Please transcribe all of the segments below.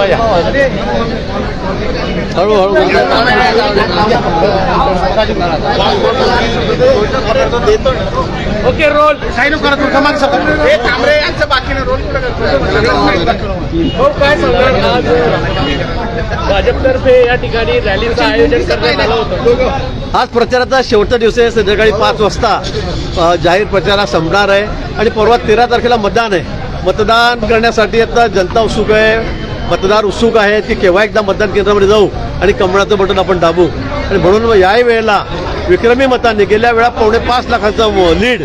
या हळूहळू okay role काही नको करत कमाल हे तांबरे यांचं बाकी रोल हो काय सांगणार? आज भाजपतर्फे या ठिकाणी रॅलीचं आयोजन करण्यात आलं होतं. आज प्रचाराचा शेवटचा दिवस आहे. संध्याकाळी पाच वाजता जाहीर प्रचार हा संपणार आहे. आणि परवा तेरा तारखेला मतदान आहे. मतदान करण्यासाठी आता जनता उत्सुक आहे. मतदार उत्सुक आहे की केव्हा एकदा मतदान केंद्रामध्ये जाऊ आणि कमळाचं बटन आपण दाबू. आणि म्हणून याही वेळेला विक्रमी मतांनी गेल्या वेळा पावणे पाच लाखाचं लीड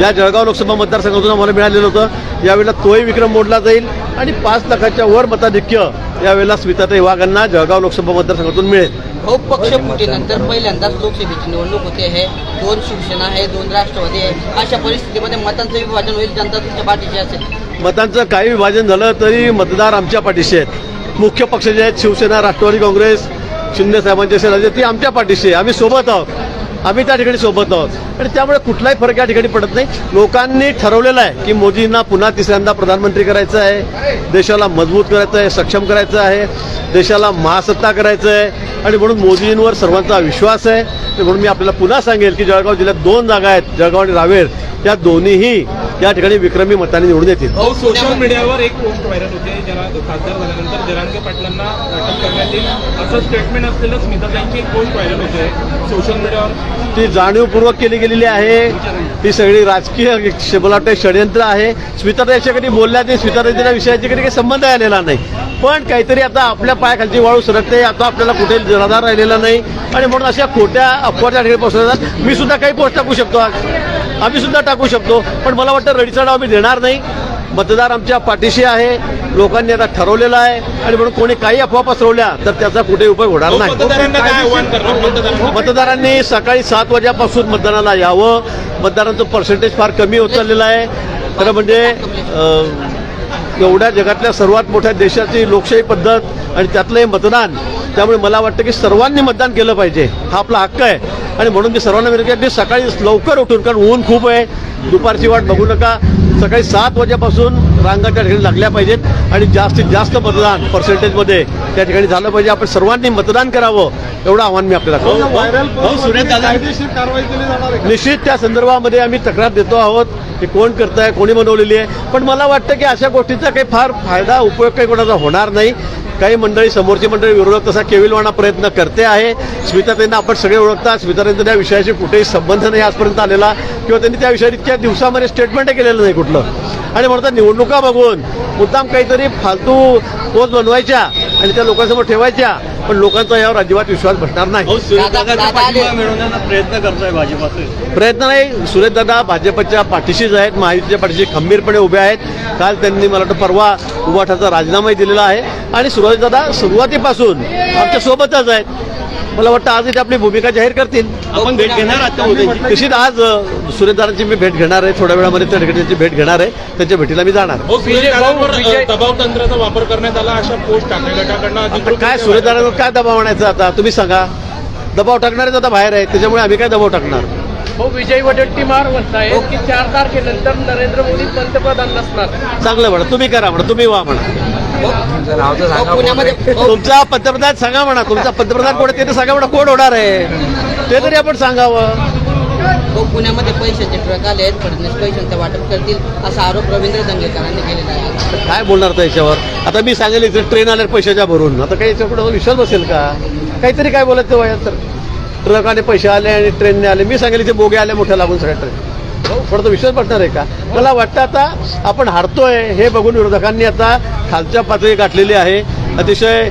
या जळगाव लोकसभा मतदारसंघातून आम्हाला मिळालेलं होतं. यावेळेला तोही विक्रम मोडला जाईल आणि पाच लाखाच्या वर मताधिक्य यावेळेला स्मिताताई वाघांना जळगाव लोकसभा मतदारसंघातून मिळेल. हो फुटीनंतर पहिल्यांदाच लोकसभेची निवडणूक होते. आहे दोन शिवसेना आहे दोन राष्ट्रवादी आहे. अशा परिस्थितीमध्ये मतांचं विभाजन होईल जनता तुमच्या पाठीशी असेल. मतांचं काही विभाजन झालं तरी मतदार आमच्या पाठीशी आहेत. मुख्य पक्ष जे आहेत शिवसेना राष्ट्रवादी काँग्रेस शून्य साहेबांचे सेना ती आमच्या पाठीशी आहे. आम्ही सोबत आहोत. आम्ही त्या ठिकाणी सोबत आहोत. आणि त्यामुळे कुठलाही फरक या ठिकाणी पडत नाही. लोकांनी ठरवलेलं आहे की मोदींना पुन्हा तिसऱ्यांदा प्रधानमंत्री करायचं आहे. देशाला मजबूत करायचं आहे सक्षम करायचं आहे. देशाला महासत्ता करायचं आहे. आणि म्हणून मोदींवर सर्वांचा विश्वास आहे. म्हणून मी आपल्याला पुन्हा सांगेल की जळगाव जिल्ह्यात दोन जागा आहेत जळगाव आणि रावेर. या दोन्हीही या ठिकाणी विक्रमी मतांनी निवडून येतील. सोशल मीडियावर एक पोस्ट व्हायरल होते जरा खासदार झाल्यानंतर जरांगे पाटलांना अटक करण्यात येईल. असं स्टेटमेंट असलेलं स्मिताताईंची एक पोस्ट व्हायरल होते सोशल मीडियावर ती जाणीवपूर्वक केली गेलेली आहे. ती सगळी राजकीय मला वाटतं षडयंत्र आहे. स्मिताताईच्या कधी बोलल्या नाही स्मिताताईच्या विषयाची कधी काही संबंध आलेला नाही. पण काहीतरी आता आपल्या पायाखालची वाळू सरकते आता आपल्याला कुठे जनाधार राहिलेला नाही. आणि म्हणून अशा खोट्या अफवाच्या ठिकाणी पोहोचतात मी सुद्धा काही पोस्ट टाकू शकतो आज. आम्ही सुद्धा टाकू शकतो पण मला वाटतं रडीचा डाव आम्ही देणार नाही. मतदार आमच्या पाठीशी आहे लोकांनी आता ठरवलेलं आहे आणि म्हणून कोणी काही अफवा पसरवल्या तर त्याचा कुठे उपयोग होणार नाही. मतदारांना करणार मतदारांना सकाळी सात वाजेपासून मतदानाला यावं. मतदारांचं पर्सेंटेज फार कमी होत चाललेलं आहे. खरं म्हणजे एवढ्या जगातल्या सर्वात मोठ्या देशाची लोकशाही पद्धत आणि त्यातलं हे मतदान त्यामुळे मला वाटतं की सर्वांनी मतदान केलं पाहिजे. हा आपला हक्क आहे. आणि म्हणून मी सर्वांना विनंती की सकाळी लवकर उठून कारण ऊन खूप आहे. दुपारची वाट बघू नका. सकाळी सात वाजेपासून रांगा त्या ठिकाणी लागल्या पाहिजेत आणि जास्तीत जास्त मतदान पर्सेंटेजमध्ये त्या ठिकाणी झालं पाहिजे. आपण सर्वांनी मतदान करावं एवढं आव्हान मी आपल्याला करतो. कायदेशीर कारवाई केली जाणार आहे निश्चित त्या संदर्भामध्ये आम्ही तक्रार देतो आहोत की कोण करताय कोणी बनवलेली आहे. पण मला वाटतं की अशा गोष्टीचा काही फार फायदा उपयोग काही कोणाचा होणार नाही. काही मंडळी समोरची मंडळी विरोधक तसा केविलवाणा प्रयत्न करते आहे. स्मिताताईंना आपण सगळे ओळखता स्मिताताईंचा त्या विषयाशी कुठेही संबंध नाही आजपर्यंत आलेला. किंवा त्यांनी त्या विषयावर इतक्या दिवसामध्ये स्टेटमेंटही केलेलं नाही कुठलं. आणि म्हणतात निवडणुका बघून मुद्दाम काहीतरी फालतू पोच बनवायच्या आणि त्या लोकांसमोर ठेवायच्या. पण लोकांचा यावर अजिबात विश्वास बसणार नाही. आले. प्रयत्न करतोय भाजपाचे. प्रयत्न नाही. सुरेशदादा भाजपच्या पाठीशीच आहेत महायुतीच्या पाठीशी खंबीरपणे उभे आहेत. काल त्यांनी मला वाटतं परवा उभाठाचा राजीनामाही दिलेला आहे. आणि सुरेशदादा सुरुवातीपासून आमच्या सोबतच आहेत. मला वाटतं आज इथे आपली भूमिका जाहीर करतील. आपण भेट घेणार आहात निश्चित आज अ, सुरेशदारांची मी भेट घेणार आहे. थोड्या वेळामध्ये त्या ठिकाणी भेट घेणार आहे. त्यांच्या भेटीला मी जाणार. हो दबाव तंत्राचा वापर करण्यात आला अशा पोस्ट टाकल्या. काय सुरेशदारांवर काय दबाव आणायचा आता? तुम्ही सांगा. दबाव टाकणारेच आता बाहेर आहेत. त्याच्यामुळे आम्ही काय दबाव टाकणार? हो विजय वडेट्टीमार म्हणतायत की चार तारखेनंतर नरेंद्र मोदी पंतप्रधान नसणार. चांगलं म्हणा तुम्ही करा म्हणा तुम्ही वा म्हणा. हो, पुण्यामध्ये हो, तुमचा पंतप्रधान सांगा म्हणा तुमचा पंतप्रधान कोण ते तर सांगा म्हणा कोण होणार आहे? ते तरी आपण सांगावं. हो, पुण्यामध्ये पैशाचे ट्रक आले आहेत फडणवीस पैशांचं वाटप करतील असा आरोप रवींद्र दंगेकरांनी केलेला आहे. काय बोलणार आता याच्यावर? आता मी सांगेल इथे ट्रेन आल्या पैशाच्या भरून. आता काही याच्याकडे विश्वास बसेल का? काहीतरी काय बोलायचं वयात तर. ट्रकाने पैसे आले आणि ट्रेनने आले. मी सांगेल इथे बोगे आले मोठ्या लागून सगळ्या ट्रेन. थोडं विश्वास पडणार आहे का? मला वाटतं आता आपण हारतोय हे बघून विरोधकांनी आता खालच्या पातळी गाठलेली आहे. अतिशय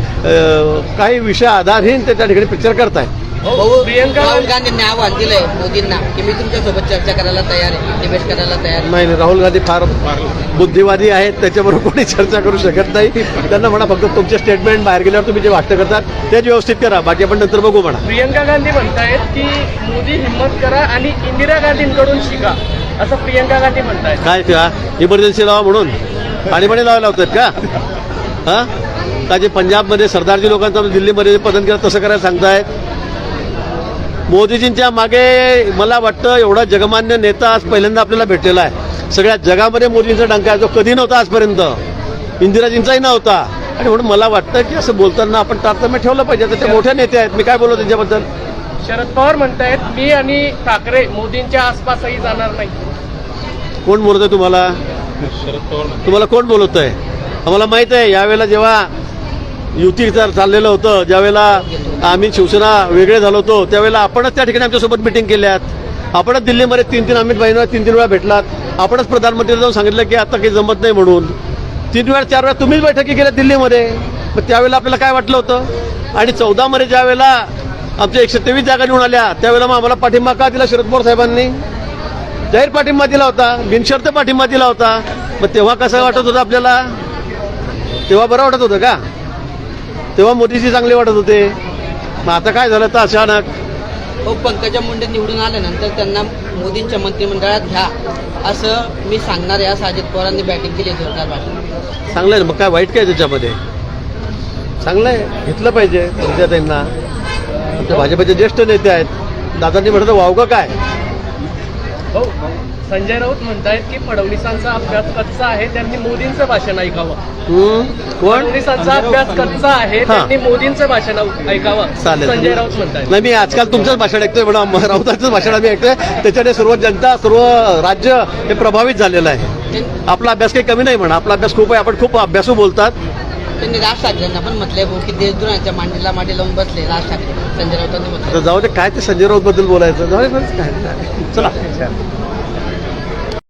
काही विषय आधारहीन ते त्या ठिकाणी पिक्चर करताय भाऊ प्रियंका राहुल गांधींनी आव्हान दिलंय मोदींना. की मी तुमच्यासोबत चर्चा करायला तयार आहे डिबेट करायला तयार आहे. नाही नाही, राहुल गांधी फार बुद्धिवादी आहेत त्याच्याबरोबर कोणी चर्चा करू शकत नाही. त्यांना म्हणा फक्त तुमचे स्टेटमेंट बाहेर गेल्यावर तुम्ही जे भाष्य करतात तेच व्यवस्थित करा. बाकी आपण नंतर बघू म्हणा. प्रियंका गांधी म्हणतायत की मोदी हिंमत करा आणि इंदिरा गांधींकडून शिका असं प्रियंका गांधी म्हणतायत. काय का इमर्जन्सी लावा म्हणून. पाणीपाणी लावायला लावतात का? हा? का जे पंजाबमध्ये सरदारजी लोकांचं दिल्लीमध्ये पतन केलं तसं करायला सांगतायत? मोदीजींच्या मागे मला वाटतं एवढा जगमान्य नेता आज पहिल्यांदा आपल्याला भेटलेला आहे. सगळ्या जगामध्ये मोदींचा डंका आहे. जो कधी नव्हता आजपर्यंत. इंदिराजींचाही नव्हता. आणि म्हणून मला वाटतं की असं बोलताना आपण तारतम्य ठेवलं पाहिजे. आता ते मोठ्या नेते आहेत. मी काय बोलू त्यांच्याबद्दल? शरद पवार म्हणतायत मी आणि ठाकरे मोदींच्या आसपासही जाणार नाही. कोण बोलतोय तुम्हाला? शरद पवार. तुम्हाला कोण बोलवत आहे आम्हाला माहीत आहे यावेळेला जेव्हा युती चाललेलं होतं. ज्यावेळेला आम्ही शिवसेना वेगळे झालो होतो त्यावेळेला आपणच त्या ठिकाणी आमच्यासोबत मिटिंग केल्यात. आपणच दिल्लीमध्ये तीन तीन अमित भाईंना तीन तीन वेळा भेटलात. आपणच प्रधानमंत्री जाऊन सांगितलं की आता काही जमत नाही म्हणून. तीन वेळा चार वेळा तुम्हीच बैठकी केल्या दिल्लीमध्ये. मग त्यावेळेला आपल्याला काय वाटलं होतं? आणि चौदामध्ये ज्या वेळेला आमच्या एकशे तेवीस जागा निवडून आल्या त्यावेळेला मग आम्हाला पाठिंबा का दिला शरद पवार साहेबांनी? जाहीर पाठिंबा दिला होता बिनशर्त पाठिंबा दिला होता. मग तेव्हा कसं वाटत होतं आपल्याला? तेव्हा बरं वाटत होतं का? तेव्हा मोदीजी चांगले वाटत होते. मग आता काय झालं तर अचानक? हो पंकजा मुंडे निवडून आल्यानंतर त्यांना मोदींच्या मंत्रिमंडळात घ्या. असं मी सांगणार आहे. असं अजित पवारांनी बॅटिंग केली जोरदार भाषण चांगलं आहे ना. मग काय वाईट काय त्याच्यामध्ये? चांगलं आहे घेतलं पाहिजे त्यांना आमच्या भाजपचे ज्येष्ठ नेते आहेत. दादांनी म्हटलं तर वावगं काय? हो संजय राऊत म्हणतायत की फडणवीसांचा अभ्यास कच्चा आहे त्यांनी मोदींचं भाषण ऐकावं? कोण? फडणवीसांचा अभ्यास कच्चा आहे. त्यांनी मोदींचं भाषण ऐकावं. चालेल. संजय राऊत म्हणतायत. नाही मी आजकाल तुमचंच भाषण ऐकतोय म्हणा राऊतांचंच भाषण आम्ही ऐकतोय. त्याच्याने सर्व जनता सर्व राज्य हे प्रभावित झालेलं आहे. आपला अभ्यास काही कमी नाही म्हणा. आपला अभ्यास खूप आहे. आपण खूप अभ्यासू बोलतात. त्यांनी राज ठाकरेंना पण म्हटलंय भाऊ की देशद्रोहांच्या मांडीला मांडी लावून बसले. राज ठाकरे संजय राऊतांनी तर म्हटलं जाऊ दे काय ते संजय राऊत बद्दल बोलायचं? जाऊ दे बस काय चला.